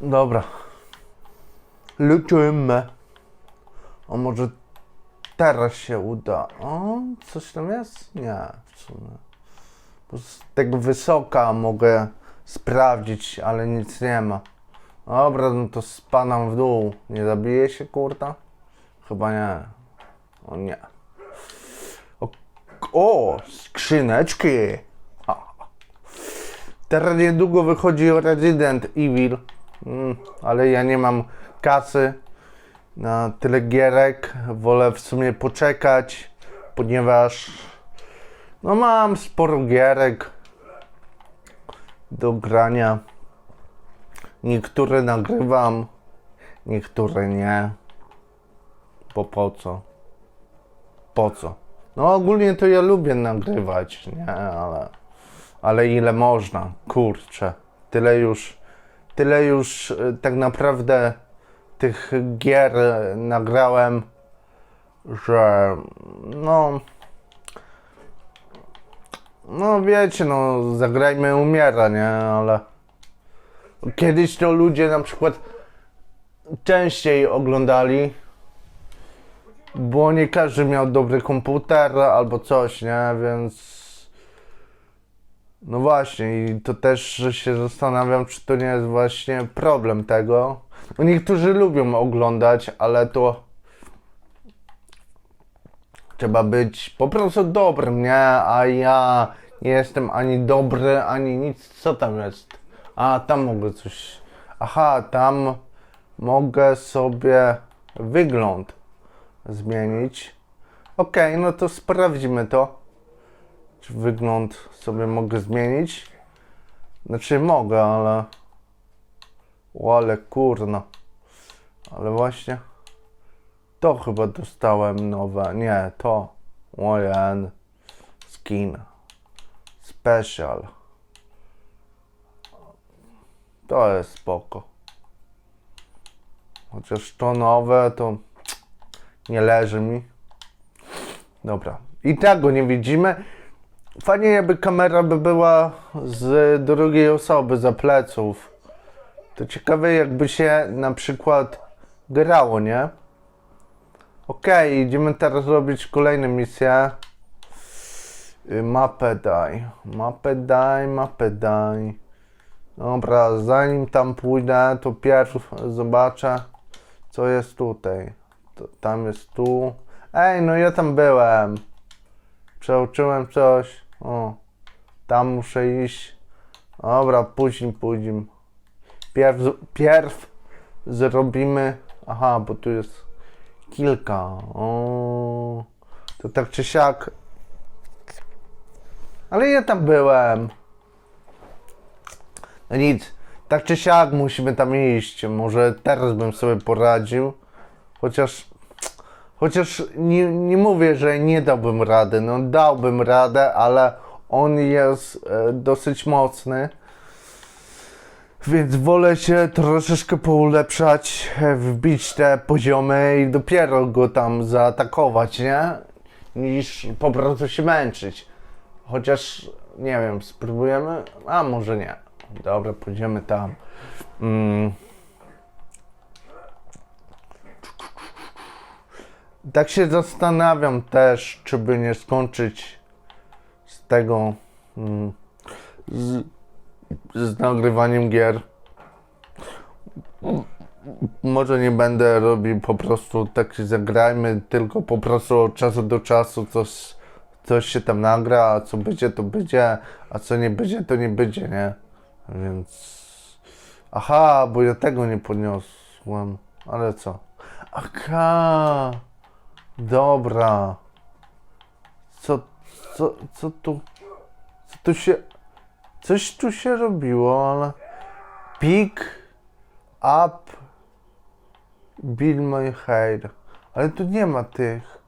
Dobra. Liczymy. A może teraz się uda. O, coś tam jest? Nie, w sumie. Bo z tego wysoka mogę sprawdzić, ale nic nie ma. Dobra, no to spadam w dół. Nie zabije się kurta? Chyba nie. O nie. O, o skrzyneczki. Ha. Teraz niedługo wychodzi Resident Evil. Mm, ale ja nie mam kasy na tyle gierek. Wolę w sumie poczekać, ponieważ no mam sporo gierek do grania. Niektóre nagrywam, niektóre nie. Bo po co? Po co? No ogólnie to ja lubię nagrywać, nie, ale ale ile można, kurczę. Tyle już tyle już y, tak naprawdę tych gier y, nagrałem, że no no wiecie, no zagrajmy umiera, nie, ale kiedyś to ludzie na przykład częściej oglądali, bo nie każdy miał dobry komputer albo coś, nie, więc no właśnie, i to też że się zastanawiam, czy to nie jest właśnie problem tego. Niektórzy lubią oglądać, ale to trzeba być po prostu dobrym, nie? A ja nie jestem ani dobry, ani nic. Co tam jest? A, tam mogę coś. Aha, tam mogę sobie wygląd zmienić. Okej, no to sprawdzimy to wygląd sobie mogę zmienić. Znaczy mogę, ale... O, ale kurno. Ale właśnie... To chyba dostałem nowe. Nie, to. Ojen. Skin. Special. To jest spoko. Chociaż to nowe, to nie leży mi. Dobra. I tak go nie widzimy. Fajnie jakby kamera by była z drugiej osoby, za pleców. To ciekawe jakby się na przykład grało, nie? Okej, idziemy teraz robić kolejne misje. Y, Mapę daj, mapę daj, mapę daj. Dobra, zanim tam pójdę, to pierw zobaczę, co jest tutaj. To, tam jest tu. Ej, no ja tam byłem. Przeoczyłem coś. O, tam muszę iść. Dobra, później pójdziemy. Pierw, pierw zrobimy. Aha, bo tu jest kilka. O, to tak czy siak. Ale ja tam byłem. No nic. Tak czy siak musimy tam iść. Może teraz bym sobie poradził. Chociaż Chociaż nie, nie mówię, że nie dałbym rady. No dałbym radę, ale on jest e, dosyć mocny. Więc wolę się troszeczkę poulepszać, e, wbić te poziomy i dopiero go tam zaatakować, nie? Niż po prostu się męczyć. Chociaż nie wiem, spróbujemy? A może nie. Dobra, pójdziemy tam. Mm. Tak się zastanawiam też, czy by nie skończyć z tego, mm, z, z nagrywaniem gier. Może nie będę robił po prostu tak zagrajmy, tylko po prostu od czasu do czasu coś, coś się tam nagra, a co będzie to będzie, a co nie będzie to nie będzie, nie? Więc... Aha, bo ja tego nie podniosłem, ale co? Aha! Dobra. Co, co, co tu, co tu się, coś tu się robiło, ale pick up bill my hair, ale tu nie ma tych.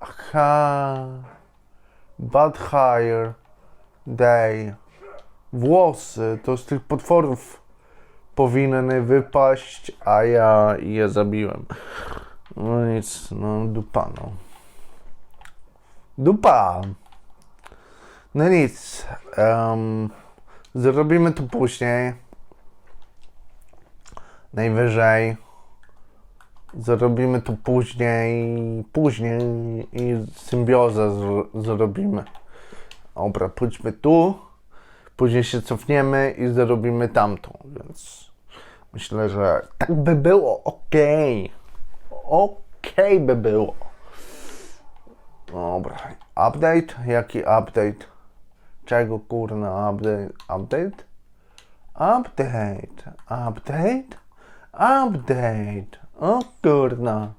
Aha, bad hair day, włosy, to z tych potworów powinny wypaść, a ja je zabiłem. No nic, no dupa, no. Dupa! No nic. em, zrobimy to później. najwyżej zrobimy to później, później i symbiozę zro- zrobimy. Dobra, pójdźmy tu, później się cofniemy i zrobimy tamtą, więc myślę, że tak by było ok. Ok by było. Dobra, update? Jaki update? Czego kurna update? Update? Update, update, update. O kurna.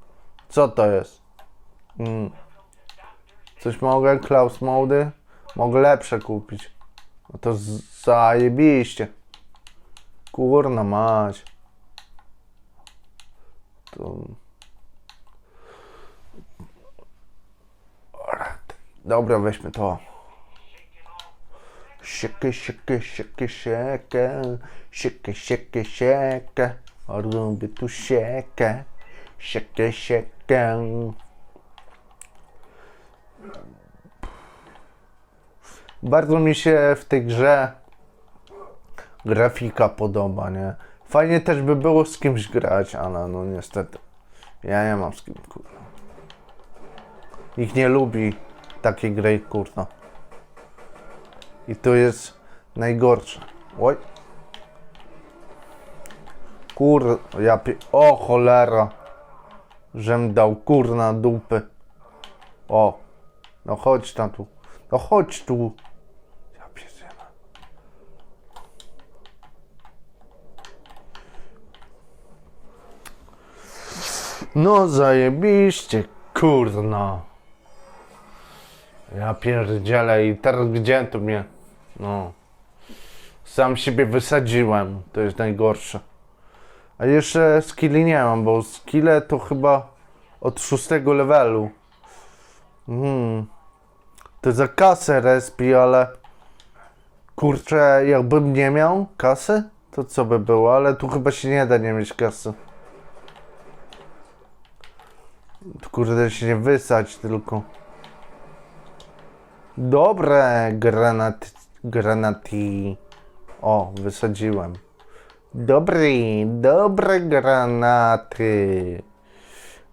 Co to jest? Mm. Coś mogę? Klaus mody? Mogę lepsze kupić. No to zajebiście. Kurna mać. To... Dobra, weźmy to. Siekę, siekę, siekę, siekę, siekę, siekę, siekę, lubię tu siekę, siekę, siekę. Bardzo mi się w tej grze grafika podoba, nie? Fajnie też by było z kimś grać, ale no niestety ja nie mam z kim, kurwa. Nikt nie lubi takiej gry, kurwa. I to jest najgorsze. Oj. Kur... Ja pi... O cholera. Żem dał kurna dupy. O. No chodź tam tu. No chodź tu. Ja pierdzielę. No zajebiście, kurna. Ja pierdzielę i teraz gdzie tu mnie? No. Sam siebie wysadziłem, to jest najgorsze. A jeszcze skilli nie mam, bo skille to chyba od szóstego levelu. Hmm. To za kasę respi, ale kurczę, jakbym nie miał kasy, to co by było, ale tu chyba się nie da nie mieć kasy. Tu kurde się nie wysać tylko. Dobre granat, granati. O, wysadziłem. Dobry, dobre granaty.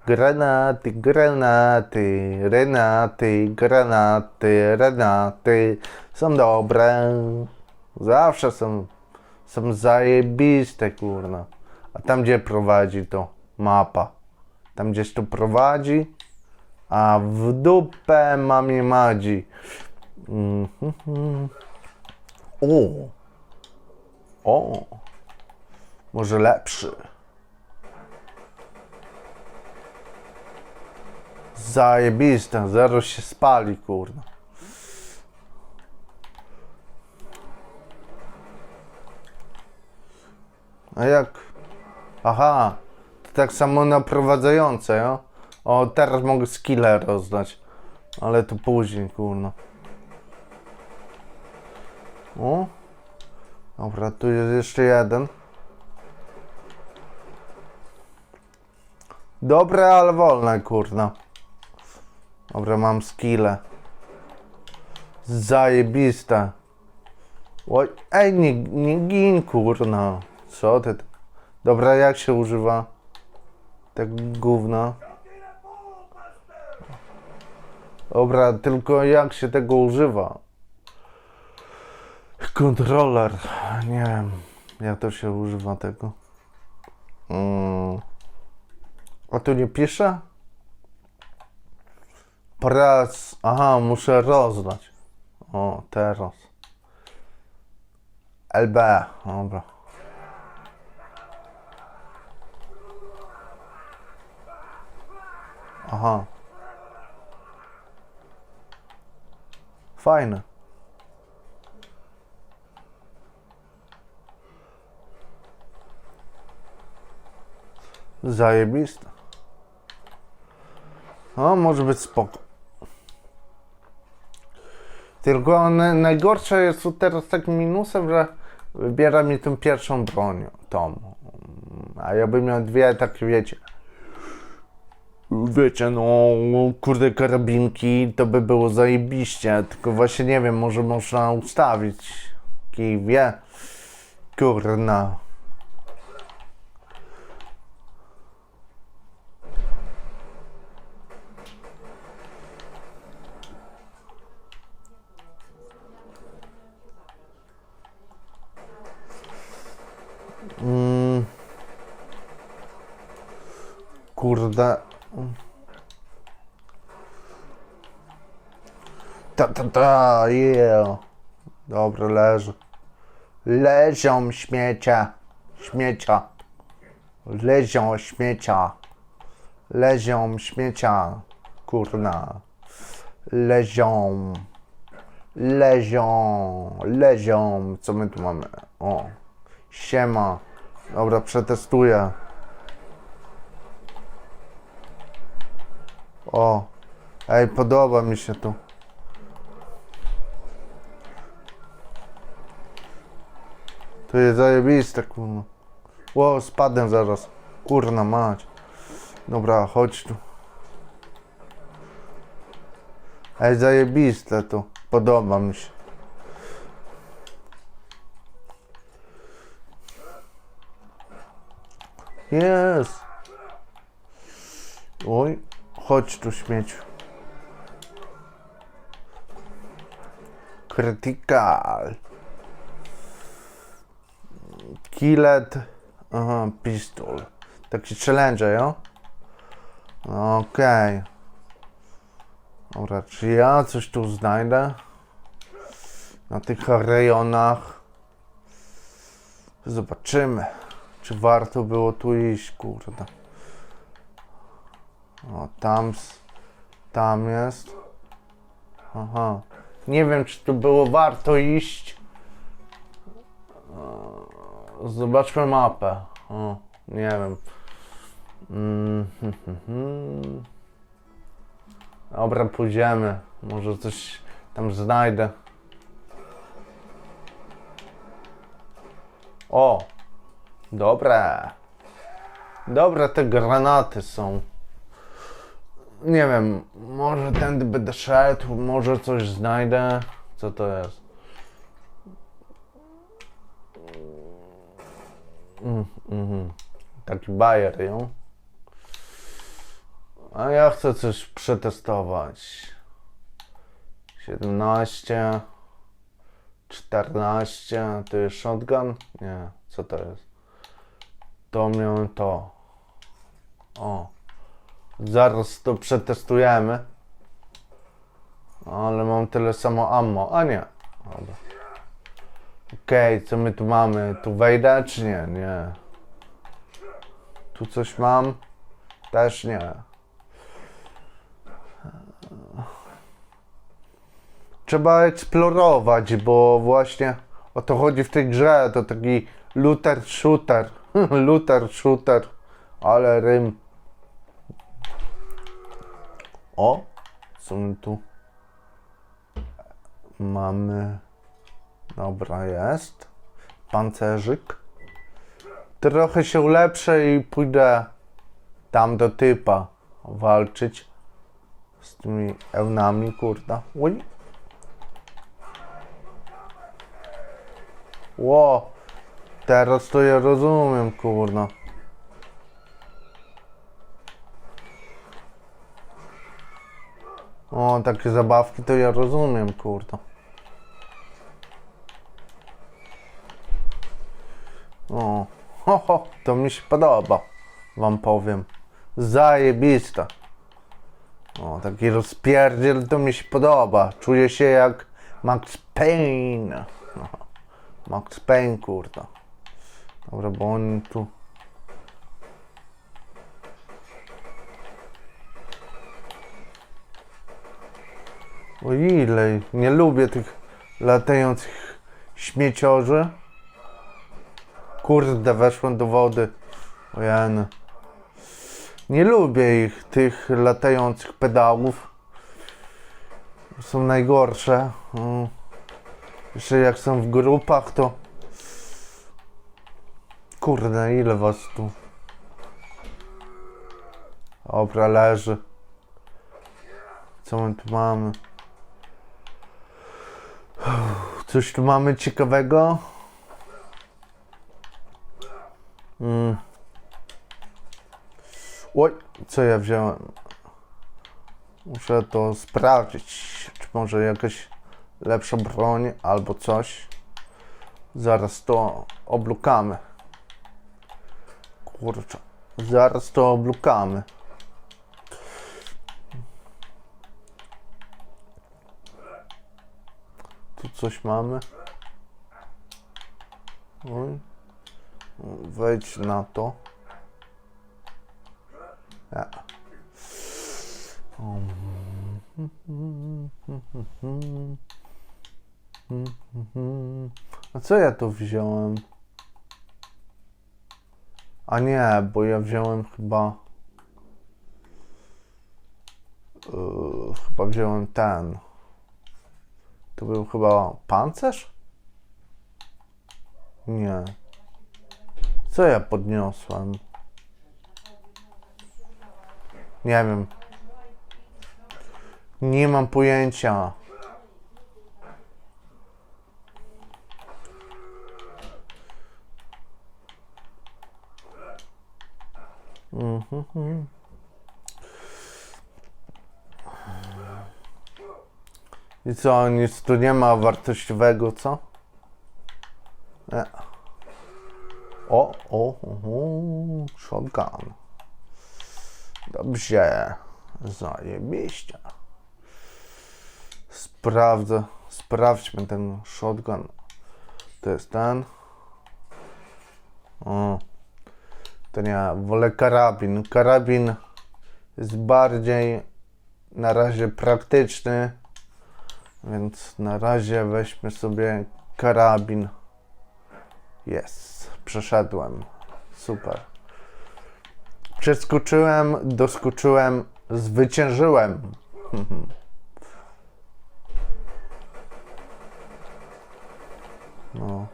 Granaty, granaty, renaty, granaty, renaty. Są dobre. Zawsze są, są zajebiste, kurna. A tam gdzie prowadzi to mapa? Tam gdzieś to prowadzi? A w dupę mamie madzi. Mhm. O. O. Może lepszy. Zajebista, zaraz się spali, kurwa. A jak? Aha, to tak samo naprowadzające, jo? O, teraz mogę skille rozdać. Ale to później, kurno. O. Dobra, tu jest jeszcze jeden. Dobre, ale wolne, kurna. Dobra, mam skille. Zajebiste. Oj, ej, nie, nie gin, kurna. Co ty? Dobra, jak się używa? Tak gówna. Dobra, tylko jak się tego używa? Kontroler. Nie wiem, jak to się używa tego. Mm. A tu nie pisze? Press. Aha, muszę rozdać. O, teraz. LB. Dobra. Aha. Fajne. Zajebiste. O, może być spoko. Tylko na, najgorsze jest tu teraz takim minusem, że wybiera mi tą pierwszą broń, tą. A ja bym miał dwie takie, wiecie. Wiecie, no, kurde, karabinki, to by było zajebiście. Tylko właśnie nie wiem, może można ustawić. Kij wie. Kurna. Ta, yeah. Dobra, leży. Leżą śmiecia. Śmiecia. Leżą śmiecia. Leżą śmiecia. Kurna. Leżą. Leżą. Leżą. Co my tu mamy? O. Siema. Dobra, przetestuję. O. Ej, podoba mi się tu. To jest zajebiste, kurwa. Ło, spadnę zaraz. Kurna mać. Dobra, chodź tu. Ej, zajebiste to. Podoba mi się. Jest. Oj, chodź tu śmieciu. Critical. Killet. Aha, pistol. Taki challenge, jo? Okej. Dobra, czy ja coś tu znajdę? Na tych rejonach. Zobaczymy. Czy warto było tu iść, kurde. O, tam, tam jest. Aha. Nie wiem, czy tu było warto iść. Zobaczmy mapę. O, nie wiem. Mm, hmm, hmm, hmm. Dobra, pójdziemy. Może coś tam znajdę. O! Dobre. Dobre te granaty są. Nie wiem, może tędy będę szedł, może coś znajdę. Co to jest? Mm, mhm. Taki bajer, ją. A ja chcę coś przetestować. 17 14 to jest shotgun? Nie, co to jest? To miałem to. O. Zaraz to przetestujemy. Ale mam tyle samo ammo. A nie. Dobra. Okej, co my tu mamy? Tu wejdę czy nie? Nie. Tu coś mam? Też nie. Trzeba eksplorować, bo właśnie o to chodzi w tej grze. To taki looter shooter. looter shooter. Ale rym. O, co my tu mamy? Dobra, jest. Pancerzyk. Trochę się ulepszę i pójdę tam do typa walczyć z tymi ełnami, kurda. Oj. Ło, teraz to ja rozumiem, kurna. O, takie zabawki to ja rozumiem, kurda. O, ho, ho, to mi się podoba, wam powiem. Zajebista. O, taki rozpierdziel to mi się podoba. Czuję się jak Max Payne. No, Max Payne, kurda. Dobra, bo on tu... O ile, nie lubię tych latających śmieciorzy. Kurde, weszłem do wody. Ojej. Nie lubię ich, tych latających pedałów. Są najgorsze. Mm. Jeszcze jak są w grupach, to... Kurde, ile was tu? Dobra, leży. Co my tu mamy? Coś tu mamy ciekawego? Mm. Oj, co ja wziąłem? Muszę to sprawdzić. Czy może jakaś lepsza broń albo coś. Zaraz to oblukamy. Kurczę. Zaraz to oblukamy. Tu coś mamy. Oj. Wejdź na to. Ja. A co ja tu wziąłem? A nie, bo ja wziąłem chyba. Yy, chyba wziąłem ten. To był chyba pancerz? Nie. Co ja podniosłem? Nie wiem. Nie mam pojęcia. Mhm. I co, nic tu nie ma wartościowego, co? Nie. O, o, o, shotgun. Dobrze. Zajebiście. Sprawdzę, sprawdźmy ten shotgun. To jest ten. O. To nie, wolę karabin. Karabin jest bardziej na razie praktyczny, więc na razie weźmy sobie karabin. Jest, przeszedłem. Super. Przeskoczyłem, doskoczyłem, zwyciężyłem. No.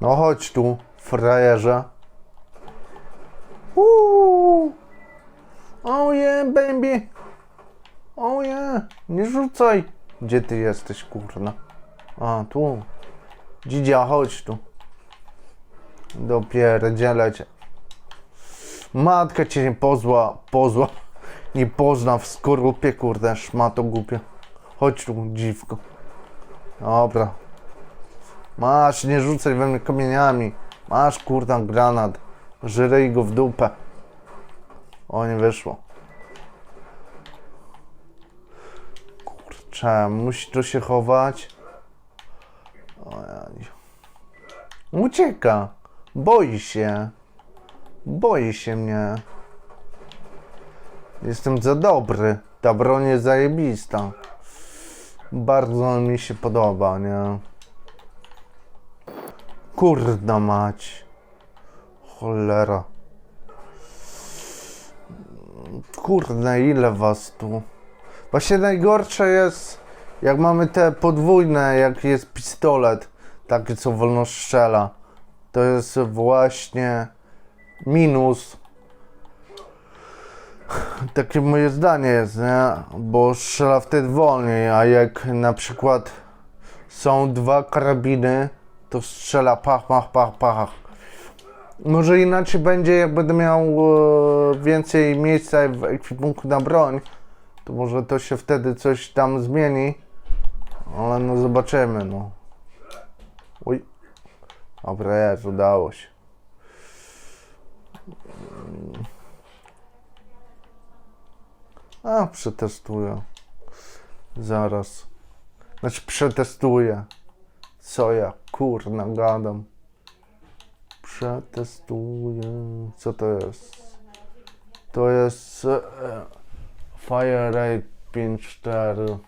No chodź tu, frajerze. Rzucaj. Gdzie ty jesteś, kurna? A, tu. Dzidzia, chodź tu. Dopierdzielę cię. Matka cię nie pozła, pozła. Nie pozna w skorupie, kurde, szmato głupie. Chodź tu, dziwko. Dobra. Masz, nie rzucaj we mnie kamieniami. Masz, kurda, granat. Żyrej go w dupę. O, nie wyszło. Musi tu się chować. Ucieka. Boi się. Boi się mnie. Jestem za dobry. Ta broń jest zajebista. Bardzo mi się podoba, nie? Kurna mać. Cholera. Kurde, ile was tu? Właśnie najgorsze jest, jak mamy te podwójne, jak jest pistolet, taki co wolno strzela. To jest właśnie minus. Takie moje zdanie jest, nie? Bo strzela wtedy wolniej, a jak na przykład są dwa karabiny, to strzela pach, pach, pach, pach. Może inaczej będzie, jak będę miał e, więcej miejsca w ekwipunku na broń, to może to się wtedy coś tam zmieni. Ale no zobaczymy, no. Uj. Dobra, jest, udało się. A, przetestuję. Zaraz. Znaczy przetestuję. Co ja kurna gadam. Przetestuję. Co to jest? To jest e, Fire Rate 5.4.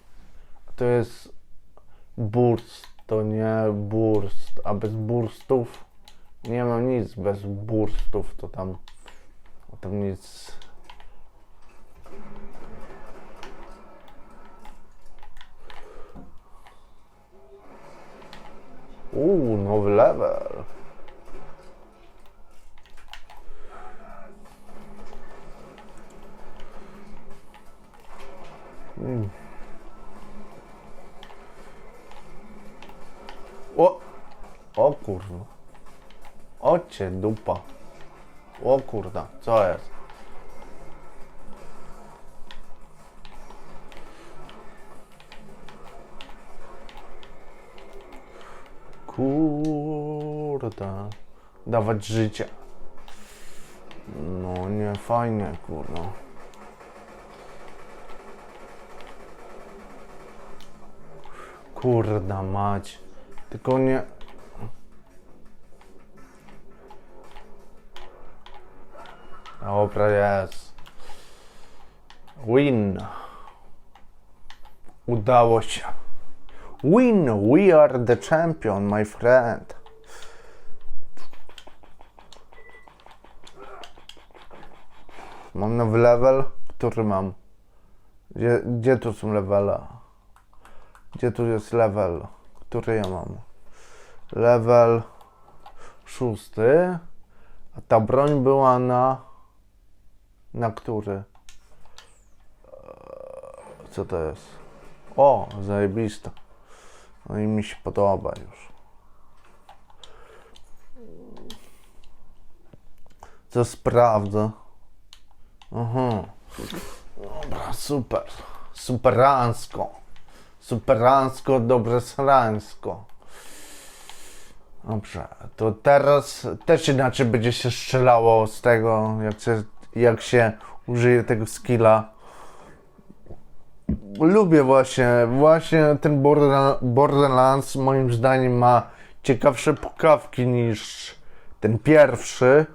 To jest burst, to nie burst. A bez burstów nie mam nic bez burstów. To tam, tam nic. Uuu, nowy level. Mm. O! O kurwa. Ocie dupa. O kurda, co jest? Kurda. Dawać życie. No nie fajnie, kurwa. Kurda mać. Tylko nie... Dobra, jest. Win. Udało się. Win. We are the champion, my friend. Mam nowy level. Który mam? Gdzie, gdzie tu są levele? Gdzie tu jest level? Który ja mam? Level szósty. A ta broń była na. Na który? Eee, Co to jest? O, zajebista. No i mi się podoba już. Co sprawdzę? Aha. Dobra, super. Superansko. Superansko, dobre srańsko. Dobrze, to teraz też inaczej będzie się strzelało z tego, jak się, jak się użyje tego skilla. Lubię właśnie, właśnie ten Borderla- Borderlands moim zdaniem ma ciekawsze pukawki niż ten pierwszy.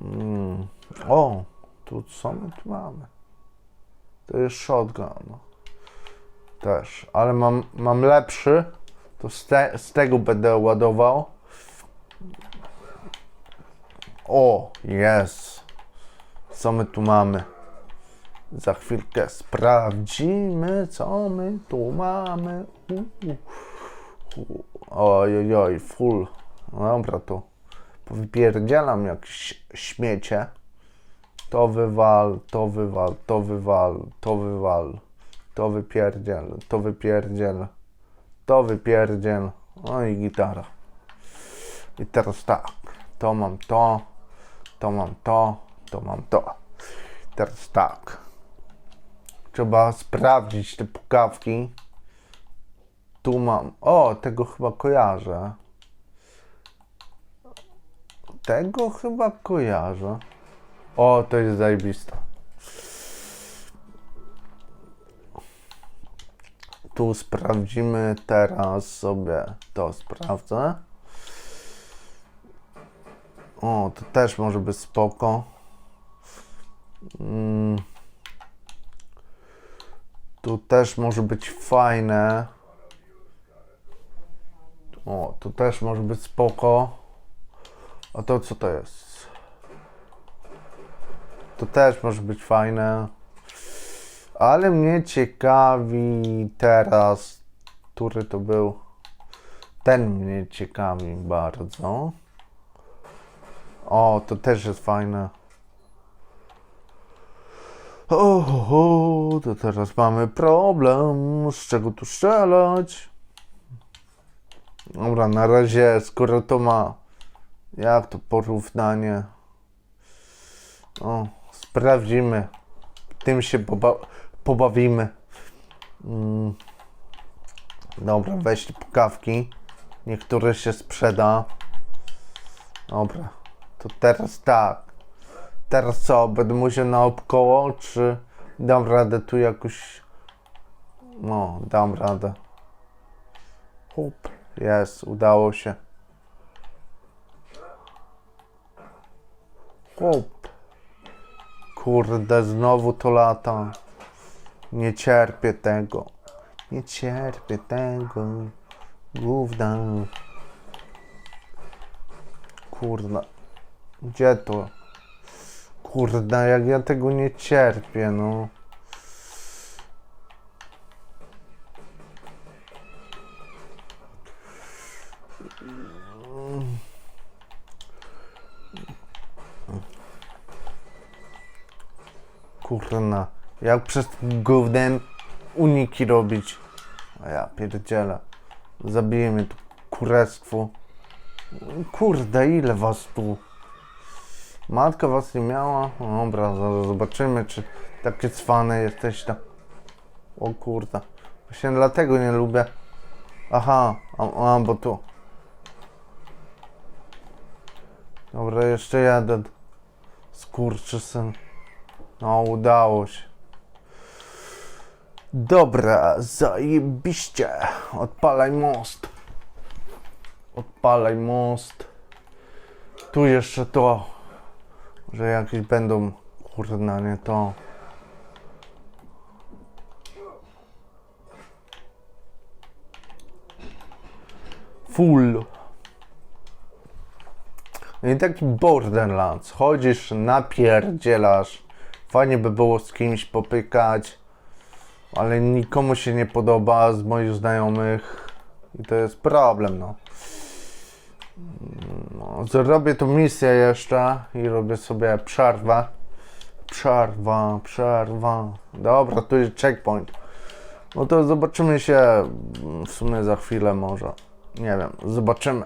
Mm. O, tu co my tu mamy? To jest shotgun. Też, ale mam, mam lepszy. To z, te, z tego będę ładował. O, jest. Co my tu mamy? Za chwilkę sprawdzimy, co my tu mamy. U. Oj, full. No dobra, to wypierdzielam jakieś śmiecie. To wywal, to wywal, to wywal, to wywal, to wypierdziel, to wypierdziel, to wypierdziel. No i gitara. I teraz tak, to mam to, to mam to, to mam to. Teraz tak. Trzeba sprawdzić te pukawki. Tu mam. O, tego chyba kojarzę. Tego chyba kojarzę. O, to jest zajebista. Tu sprawdzimy teraz sobie to sprawdzę. O, to też może być spoko. Mm. Tu też może być fajne. O, tu też może być spoko. A to co to jest? To też może być fajne. Ale mnie ciekawi teraz, który to był. Ten mnie ciekawi bardzo. O, to też jest fajne. O, o, to teraz mamy problem, z czego tu strzelać. Dobra, na razie, skoro to ma, jak to porównanie. O, sprawdzimy. Tym się poba pobawimy. Mm. Dobra, weź pukawki. Niektóre się sprzeda. Dobra, to teraz tak. Teraz co? Będę musiał naokoło, czy dam radę tu jakoś... No, dam radę. Hup, jest, udało się. Hup. Kurde, znowu to lata. Nie cierpię tego. Nie cierpię tego. Gówna. Kurde. Gdzie to? Kurde, jak ja tego nie cierpię, no. Kurna, jak przez gównem uniki robić? A ja pierdzielę. Zabije mnie tu kurestwo. Kurde, ile was tu? Matka was nie miała? Dobra, zaraz zobaczymy, czy takie cwane jesteś tam. O kurde. Właśnie dlatego nie lubię. Aha, a, a bo tu. Dobra, jeszcze jeden. Skurczysyn. No, udało się. Dobra, zajebiście. Odpalaj most. Odpalaj most. Tu jeszcze to. Że jakieś będą. Kurna, nie to. Full. No i taki Borderlands. Chodzisz, napierdzielasz. Fajnie by było z kimś popykać, ale nikomu się nie podoba z moich znajomych. I to jest problem, no. no zrobię tą misję jeszcze i robię sobie przerwę. Przerwa, przerwa. Dobra, tu jest checkpoint. No to zobaczymy się w sumie za chwilę może. Nie wiem, zobaczymy.